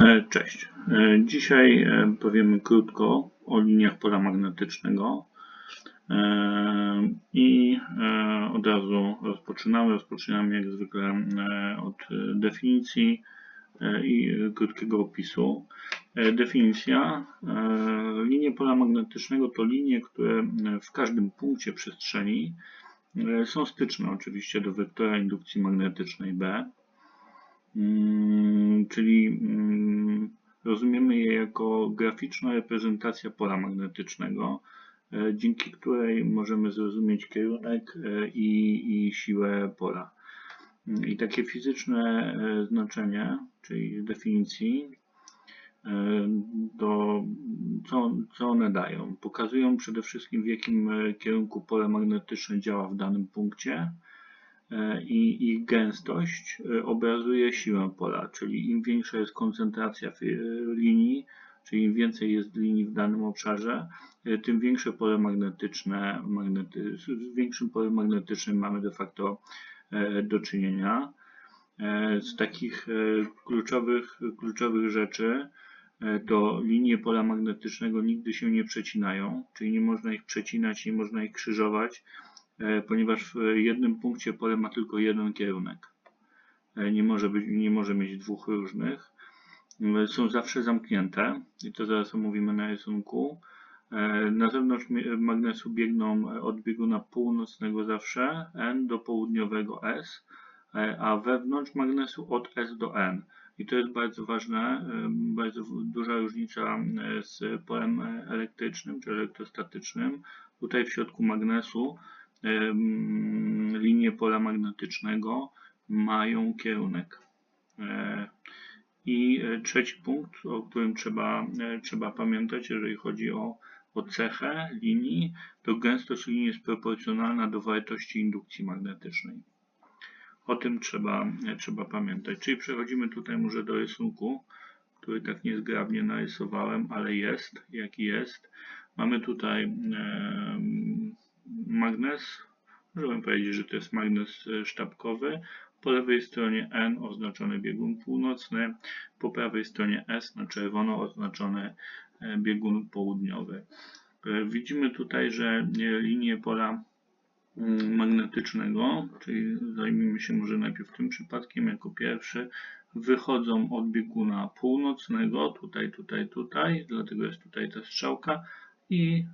E, Cześć. E, Dzisiaj e, powiemy krótko o liniach pola magnetycznego i od razu rozpoczynamy. Rozpoczynamy jak zwykle od definicji i krótkiego opisu. Definicja. Linie pola magnetycznego to linie, które w każdym punkcie przestrzeni są styczne oczywiście do wektora indukcji magnetycznej B. Mm, czyli mm, rozumiemy je jako graficzna reprezentacja pola magnetycznego, e, dzięki której możemy zrozumieć kierunek e, i, i siłę pola. Mm, I takie fizyczne e, znaczenie, czyli definicji, to co, co one dają? Pokazują przede wszystkim w jakim kierunku pole magnetyczne działa w danym punkcie i ich gęstość e, obrazuje siłę pola, czyli im większa jest koncentracja e, linii, czyli im więcej jest linii w danym obszarze, e, tym większe pole magnetyczne, magnety, z większym polem magnetycznym mamy de facto e, do czynienia. E, Z takich e, kluczowych, kluczowych rzeczy e, to linie pola magnetycznego nigdy się nie przecinają, czyli nie można ich przecinać, nie można ich krzyżować, e, ponieważ w jednym punkcie pole ma tylko jeden kierunek. E, Nie może, być, nie może mieć dwóch różnych. E, Są zawsze zamknięte i to zaraz omówimy na rysunku. E, Na zewnątrz magnesu biegną e, od bieguna północnego zawsze N do południowego S, e, a wewnątrz magnesu od S do N. I to jest bardzo ważne, e, bardzo duża różnica e, z polem e, elektrycznym czy elektrostatycznym. Tutaj w środku magnesu linie pola magnetycznego mają kierunek. E, I e, trzeci punkt, o którym trzeba, e, trzeba pamiętać, jeżeli chodzi o, o cechę linii, to gęstość linii jest proporcjonalna do wartości indukcji magnetycznej. O tym trzeba, e, trzeba pamiętać. Czyli przechodzimy tutaj może do rysunku, który tak niezgrabnie narysowałem, ale jest, jaki jest. Mamy tutaj em, magnes, możemy powiedzieć, że to jest magnes e, sztabkowy. Po lewej stronie N oznaczony biegun północny, po prawej stronie S na czerwono oznaczony e, biegun południowy. E, Widzimy tutaj, że linie pola mm, magnetycznego, czyli zajmijmy się może najpierw tym przypadkiem jako pierwszy, wychodzą od bieguna północnego, tutaj, tutaj, tutaj, dlatego jest tutaj ta strzałka i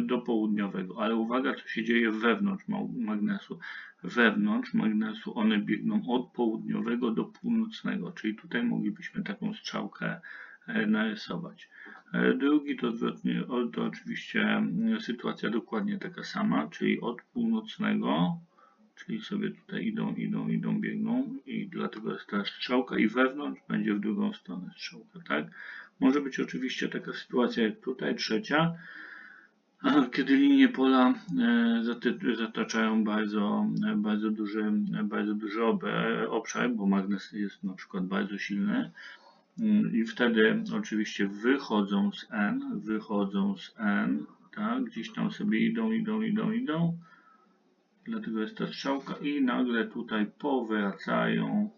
do południowego. Ale uwaga, co się dzieje wewnątrz ma- magnesu. Wewnątrz magnesu one biegną od południowego do północnego, czyli tutaj moglibyśmy taką strzałkę e, narysować. E, Drugi to odwrotnie, to oczywiście sytuacja dokładnie taka sama, czyli od północnego, czyli sobie tutaj idą, idą, idą, biegną i dlatego jest ta strzałka i wewnątrz będzie w drugą stronę strzałka, tak? Może być oczywiście taka sytuacja jak tutaj, trzecia, kiedy linie pola e, zataczają bardzo, e, bardzo duży, bardzo duży ob- obszar, bo magnes jest na przykład bardzo silny. Mm, I wtedy oczywiście wychodzą z N, wychodzą z N, tak, gdzieś tam sobie idą, idą, idą, idą. Dlatego jest ta strzałka i nagle tutaj powracają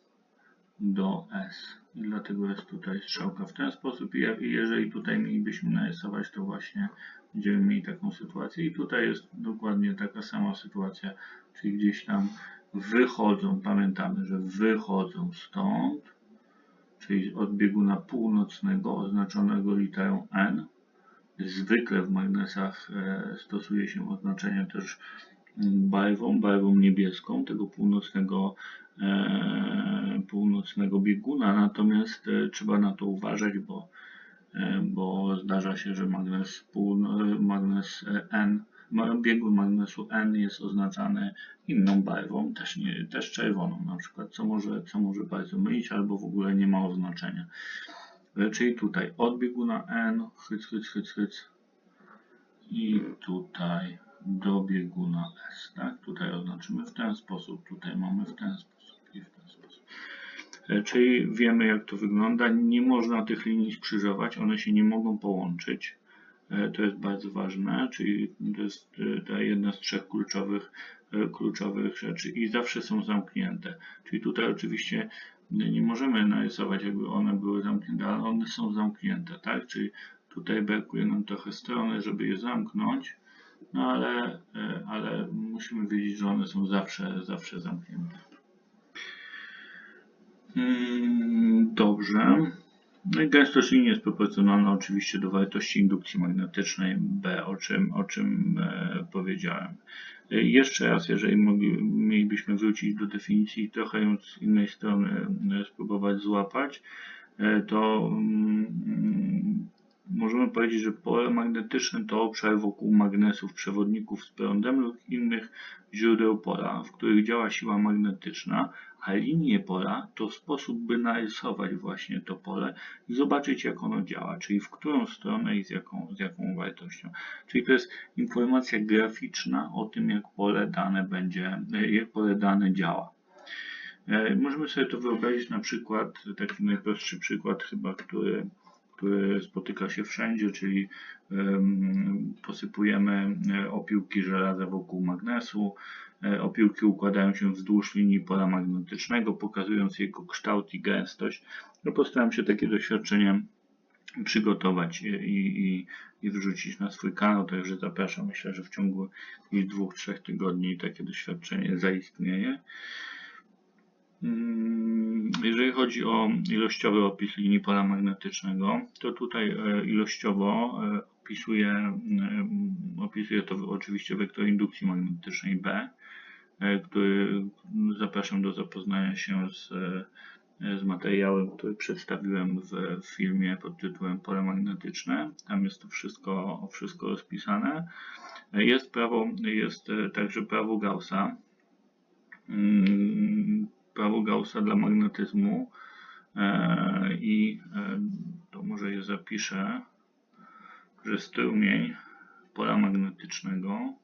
do S. I dlatego jest tutaj strzałka w ten sposób. I jeżeli tutaj mielibyśmy narysować, to właśnie będziemy mieli taką sytuację. I tutaj jest dokładnie taka sama sytuacja, czyli gdzieś tam wychodzą, pamiętamy, że wychodzą stąd, czyli od bieguna północnego oznaczonego literą N. Zwykle w magnesach e, stosuje się oznaczenie też mm, barwą, barwą niebieską tego północnego, e, północnego bieguna, natomiast e, trzeba na to uważać, bo, bo zdarza się, że magnes, półno, magnes e, N, biegun magnesu N jest oznaczany inną barwą, też, nie, też czerwoną na przykład, co może, co może bardzo mylić, albo w ogóle nie ma oznaczenia. E, Czyli tutaj od bieguna N, hyc, hyc, hyc, hyc i tutaj do bieguna S, tak? Tutaj oznaczymy w ten sposób, tutaj mamy w ten sposób Czyli wiemy jak to wygląda. Nie można tych linii skrzyżować, one się nie mogą połączyć. E, To jest bardzo ważne, czyli to jest e, ta jedna z trzech kluczowych, e, kluczowych rzeczy i zawsze są zamknięte. Czyli tutaj oczywiście nie możemy narysować, jakby one były zamknięte, ale one są zamknięte, tak? Czyli tutaj brakuje nam trochę strony, żeby je zamknąć, no ale, ale musimy wiedzieć, że one są zawsze, zawsze zamknięte. Mm, Dobrze. No i gęstość linii jest proporcjonalna oczywiście do wartości indukcji magnetycznej B, o czym, o czym e, powiedziałem. E, Jeszcze raz, jeżeli mogli, mielibyśmy wrócić do definicji i trochę ją z innej strony e, spróbować złapać, to mm, możemy powiedzieć, że pole magnetyczne to obszar wokół magnesów, przewodników z prądem lub innych źródeł pola, w których działa siła magnetyczna, a linie pola to sposób, by narysować właśnie to pole i zobaczyć, jak ono działa, czyli w którą stronę i z jaką, z jaką wartością. Czyli to jest informacja graficzna o tym, jak pole dane będzie, jak pole dane działa. E, Możemy sobie to wyobrazić na przykład, taki najprostszy przykład chyba, który, który spotyka się wszędzie, czyli em, posypujemy e, opiłki żelaza wokół magnesu. E, Opiłki układają się wzdłuż linii pola magnetycznego, pokazując jego kształt i gęstość. No postaram się takie doświadczenie przygotować i, i, i wrzucić na swój kanał, także zapraszam. Myślę, że w ciągu dwóch, trzech tygodni takie doświadczenie zaistnieje. Mm, Jeżeli chodzi o ilościowy opis linii pola magnetycznego, to tutaj e, ilościowo e, opisuje, mm, to oczywiście wektor indukcji magnetycznej B, e, który zapraszam do zapoznania się z, z materiałem, który przedstawiłem w, w filmie pod tytułem Pole magnetyczne. Tam jest to wszystko, wszystko rozpisane. Jest prawo, jest także prawo Gaussa. Prawo Gaussa dla magnetyzmu. E, i e, to może je zapiszę, że strumień pola magnetycznego.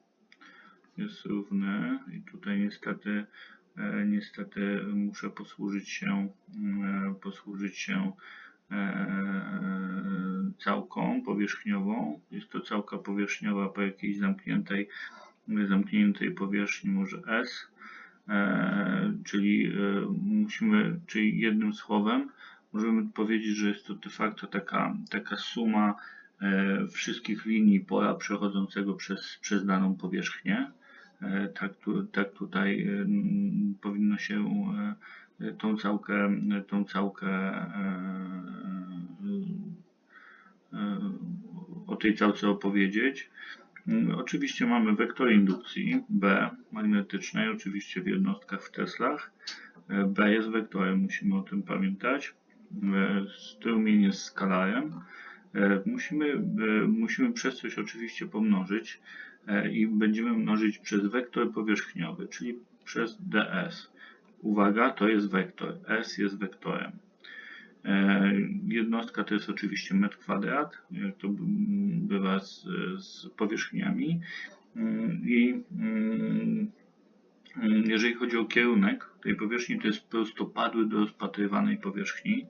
Jest równy i tutaj niestety e, niestety muszę posłużyć się posłużyć się całką powierzchniową. Jest to całka powierzchniowa po jakiejś zamkniętej zamkniętej powierzchni może S czyli e, musimy, czyli jednym słowem możemy powiedzieć, że jest to de facto taka, taka suma e, wszystkich linii pola przechodzącego przez, przez daną powierzchnię. E, Tak, tu, tak tutaj e, powinno się e, tą całkę, tą całkę e, e, o tej całce opowiedzieć. Mm, Oczywiście mamy wektor indukcji B magnetycznej, oczywiście w jednostkach w Teslach. E, B jest wektorem, musimy o tym pamiętać. E, Strumień jest skalarem. E, Musimy, e, musimy przez coś oczywiście pomnożyć e, i będziemy mnożyć przez wektor powierzchniowy, czyli przez ds. Uwaga, to jest wektor. S jest wektorem. E, Jednostka to jest oczywiście metr kwadrat, jak to bywa z, z powierzchniami. Mm, I mm, mm, jeżeli chodzi o kierunek tej powierzchni, to jest prostopadły do rozpatrywanej powierzchni.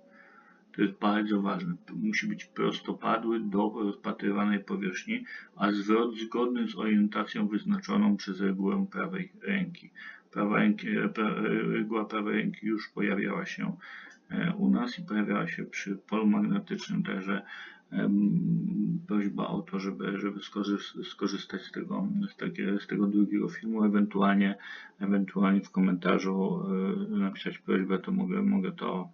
To jest bardzo ważne. Musi być prostopadły do rozpatrywanej powierzchni, a zwrot zgodny z orientacją wyznaczoną przez regułę prawej ręki. Prawa ręki pra, reguła prawej ręki już pojawiała się e, u nas i pojawiała się przy polu magnetycznym, także prośba o to, żeby, żeby skorzy- skorzystać z tego, z, z tego drugiego filmu, ewentualnie, ewentualnie w komentarzu e, napisać prośbę, to mogę, mogę to,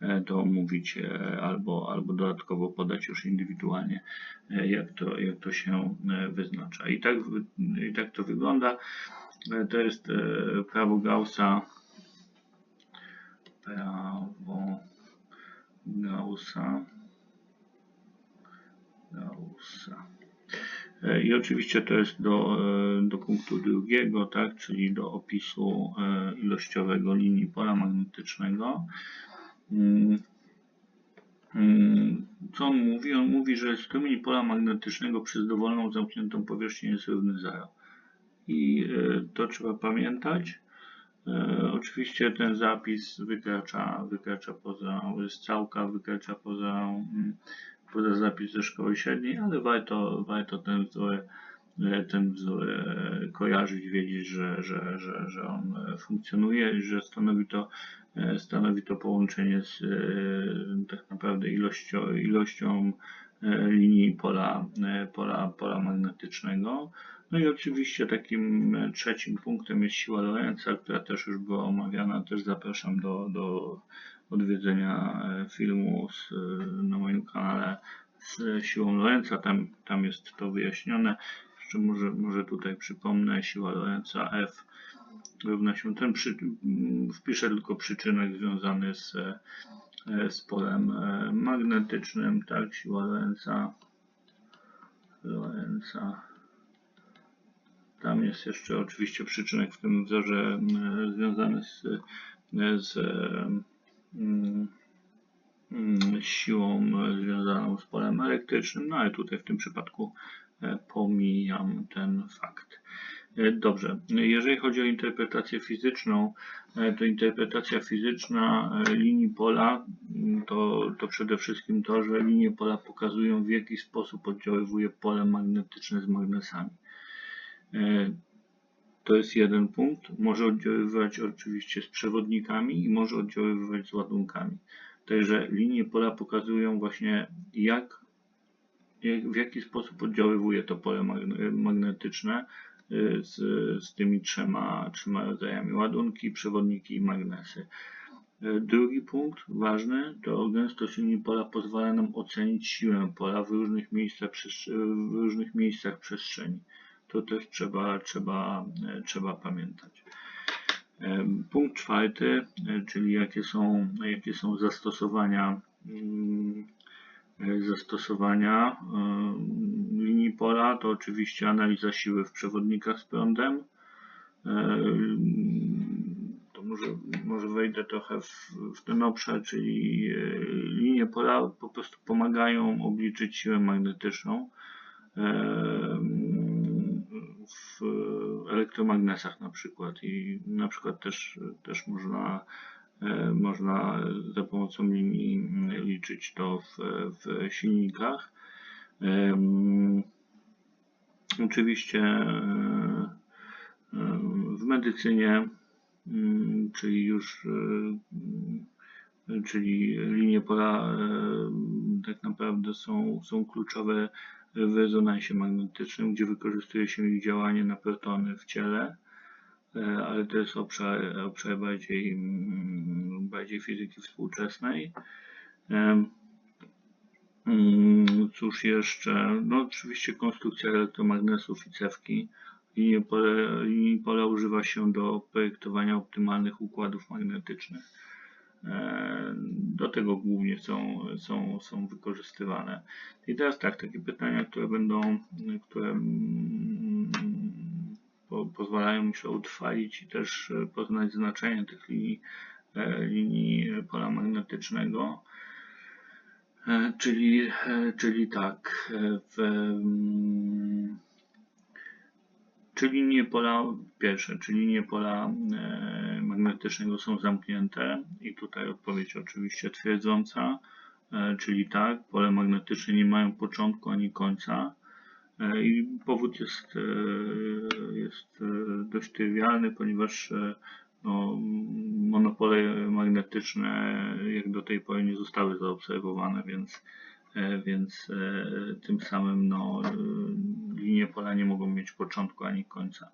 e, to omówić e, albo, albo dodatkowo podać już indywidualnie, e, jak to, jak to się e, wyznacza. I tak, i tak to wygląda. E, To jest e, prawo Gaussa. Prawo Gaussa. Gaussa. E, I oczywiście to jest do, e, do punktu drugiego, tak, czyli do opisu e, ilościowego linii pola magnetycznego. Mm, mm, Co on mówi? On mówi, że strumień pola magnetycznego przez dowolną zamkniętą powierzchnię jest równy 0. I to trzeba pamiętać. E, Oczywiście ten zapis wykracza, wykracza poza, jest całka, wykracza poza, mm, poza zapis ze szkoły średniej, ale warto, warto ten wzór e, ten wzór e, kojarzyć, wiedzieć, że, że, że, że on funkcjonuje i że stanowi to, stanowi to połączenie z tak naprawdę ilością, ilością linii pola, pola, pola magnetycznego. No i oczywiście takim e, trzecim punktem jest siła Lorenza, która też już była omawiana. Też zapraszam do, do odwiedzenia e, filmu z, e, na moim kanale z siłą Lorenza. Tam, tam jest to wyjaśnione. Jeszcze może, może tutaj przypomnę, siła Lorenza F równa się ten przy, wpiszę tylko przyczynek związany z, z polem magnetycznym, tak, siła Lorenza Lorenza tam jest jeszcze oczywiście przyczynek w tym wzorze m, związany z, z mm, mm, siłą związaną z polem elektrycznym, no ale tutaj w tym przypadku e, pomijam ten fakt. E, Dobrze, jeżeli chodzi o interpretację fizyczną, e, to interpretacja fizyczna linii pola to, to przede wszystkim to, że linie pola pokazują w jaki sposób oddziaływuje pole magnetyczne z magnesami. E, To jest jeden punkt. Może oddziaływać oczywiście z przewodnikami i może oddziaływać z ładunkami. Także linie pola pokazują właśnie jak, jak w jaki sposób oddziaływuje to pole magne- magnetyczne y, z, z tymi trzema, trzema rodzajami ładunki, przewodniki i magnesy. Y, Drugi punkt ważny to gęstość linii pola pozwala nam ocenić siłę pola w różnych miejscach, w różnych miejscach przestrzeni. To też trzeba, trzeba, e, trzeba pamiętać. Punkt czwarty, e, czyli jakie są, jakie są zastosowania, mm, e, zastosowania em, linii pola, to oczywiście analiza siły w przewodnikach z prądem. Em, To może, może wejdę trochę w, w ten obszar, czyli e, linie pola po prostu pomagają obliczyć siłę magnetyczną w elektromagnesach na przykład i na przykład też, też można, e, można za pomocą linii mm, liczyć to w, w silnikach. Oczywiście e, e, w medycynie, mm, czyli już e, czyli linie pola e, tak naprawdę są, są kluczowe w rezonansie magnetycznym, gdzie wykorzystuje się ich działanie na protony w ciele, e, ale to jest obszar, obszar bardziej, mm, bardziej fizyki współczesnej. Em, mm, Cóż jeszcze? No oczywiście konstrukcja elektromagnesów i cewki. Linii pola, linii pola używa się do projektowania optymalnych układów magnetycznych. E, Do tego głównie są, są, są wykorzystywane. I teraz tak, takie pytania, które będą, które mm, po, pozwalają myślę utrwalić i też poznać znaczenie tych linii, e, linii pola magnetycznego. E, Czyli, czyli tak, w, mm, czy linie pola, pierwsze, czy linie pola e, magnetycznego są zamknięte? I tutaj odpowiedź oczywiście twierdząca, e, czyli tak, pole magnetyczne nie mają początku ani końca. E, I powód jest, e, jest dość trywialny, ponieważ no, monopole magnetyczne jak do tej pory nie zostały zaobserwowane, więc, więc tym samym no, linie pola nie mogą mieć początku ani końca.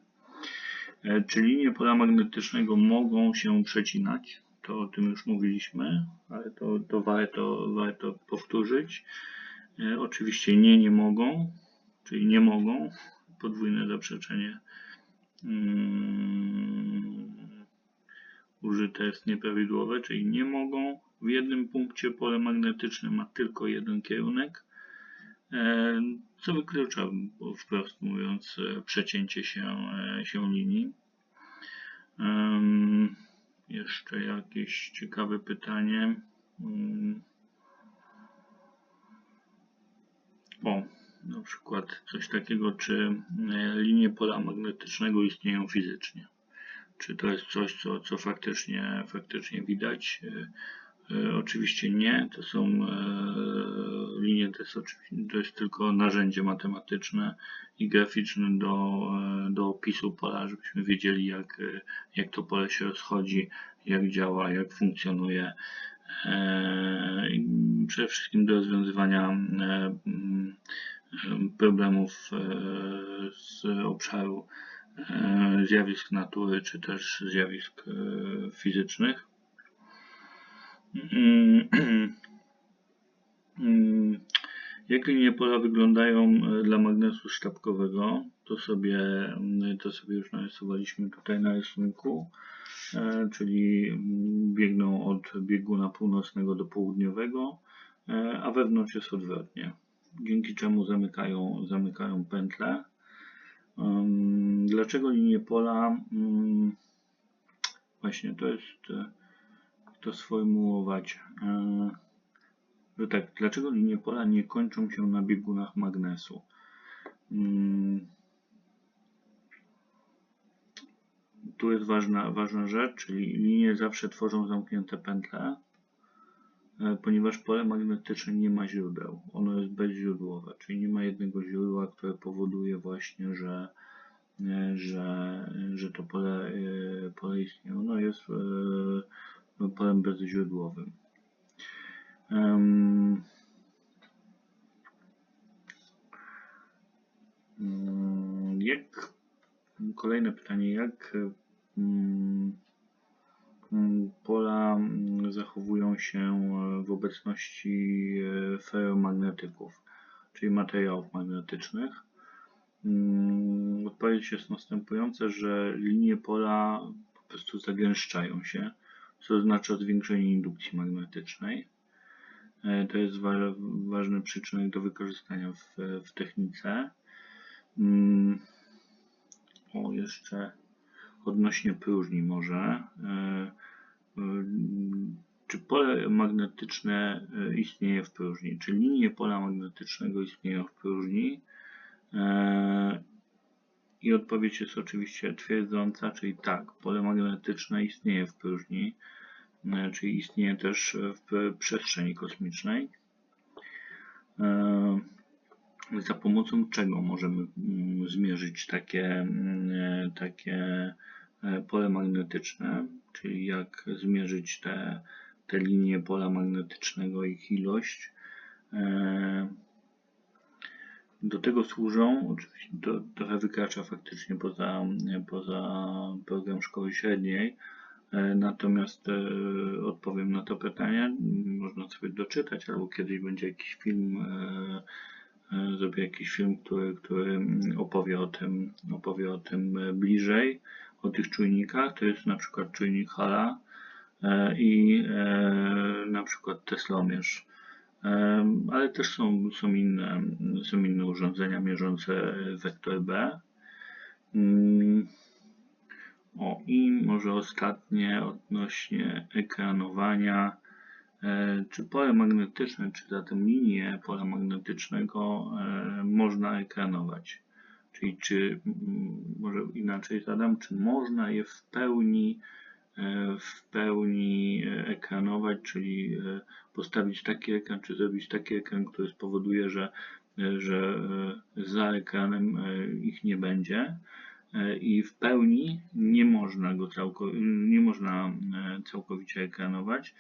E, Czy linie pola magnetycznego mogą się przecinać? To o tym już mówiliśmy, ale to, to warto, warto powtórzyć. E, Oczywiście nie, nie mogą, czyli nie mogą. Podwójne zaprzeczenie mm, użyte jest nieprawidłowe, czyli nie mogą. W jednym punkcie pole magnetyczne ma tylko jeden kierunek, co wyklucza wprost mówiąc e, przecięcie się, e, się linii. Jeszcze jakieś ciekawe pytanie. Mm. O, na przykład coś takiego, czy e, linie pola magnetycznego istnieją fizycznie. Czy to jest coś, co, co faktycznie, faktycznie widać? E, Oczywiście nie, to są e, linie, to jest, to jest tylko narzędzie matematyczne i graficzne do, e, do opisu pola, żebyśmy wiedzieli jak, jak to pole się rozchodzi, jak działa, jak funkcjonuje. Przede wszystkim do rozwiązywania problemów z obszaru zjawisk natury czy też zjawisk fizycznych. Mm, mm, Jak linie pola wyglądają e, dla magnesu sztabkowego, to sobie, mm, to sobie już narysowaliśmy tutaj na rysunku, e, czyli biegną od bieguna północnego do południowego, e, a wewnątrz jest odwrotnie, dzięki czemu zamykają, zamykają pętle. Ym, Dlaczego linie pola? Właśnie to jest to sformułować. e, Że tak, dlaczego linie pola nie kończą się na biegunach magnesu? Mm, Tu jest ważna, ważna rzecz, czyli linie zawsze tworzą zamknięte pętle, e, ponieważ pole magnetyczne nie ma źródeł. Ono jest bezźródłowe, czyli nie ma jednego źródła, które powoduje właśnie, że, e, że, że to pole, pole istnieje. Ono jest polem bezźródłowym. Em, mm, Jak kolejne pytanie, jak mm, mm, pola zachowują się e, w obecności e, ferromagnetyków, czyli materiałów magnetycznych? Odpowiedź jest następująca, że linie pola po prostu zagęszczają się, co oznacza zwiększenie indukcji magnetycznej. E, To jest wa- ważny przyczynek do wykorzystania w, w technice. Mm, O, jeszcze odnośnie próżni może. E, e, Czy pole magnetyczne istnieje w próżni? Czy linie pola magnetycznego istnieją w próżni? I odpowiedź jest oczywiście twierdząca, czyli tak, pole magnetyczne istnieje w próżni, e, czyli istnieje też w przestrzeni kosmicznej. E, Za pomocą czego możemy mm, zmierzyć takie, mm, e, takie pole magnetyczne, czyli jak zmierzyć te, te linie pola magnetycznego, ich ilość. Do tego służą, oczywiście to trochę wykracza faktycznie poza, poza program szkoły średniej, e, natomiast e, odpowiem na to pytanie. Można sobie doczytać, albo kiedyś będzie jakiś film, e, zrobię jakiś film, który, który opowie o tym, opowie o tym bliżej, o tych czujnikach. To jest na przykład czujnik Hala i na przykład teslomierz. Ale też są, są, inne, są inne urządzenia mierzące wektor B. Mm, O, i może ostatnie odnośnie ekranowania. E, Czy pole magnetyczne, czy zatem linie pola magnetycznego e, można ekranować? Czyli czy, mm, może inaczej zadam, czy można je w pełni w pełni e, ekranować, czyli e, postawić taki ekran, czy zrobić taki ekran, który spowoduje, że, e, że e, za ekranem e, ich nie będzie E, i w pełni nie można go nie można e, całkowicie ekranować,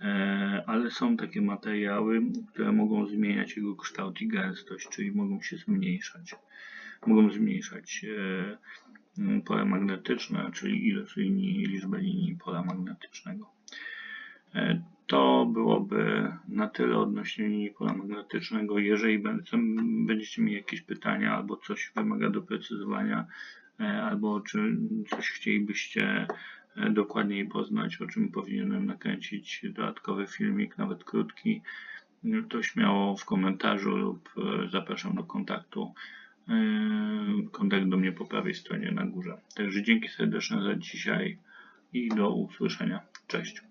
e, ale są takie materiały, które mogą zmieniać jego kształt i gęstość, czyli mogą się zmniejszać. Mogą zmniejszać e, pole magnetyczne, czyli ilość linii, liczbę linii pola magnetycznego. E, To byłoby na tyle odnośnie linii pola magnetycznego. Jeżeli będziecie mieli jakieś pytania albo coś wymaga doprecyzowania, e, albo czy coś chcielibyście e, dokładniej poznać, o czym powinienem nakręcić dodatkowy filmik, nawet krótki, to śmiało w komentarzu lub zapraszam do kontaktu. Kontakt do mnie po prawej stronie na górze. Także dzięki serdeczne za dzisiaj i do usłyszenia. Cześć.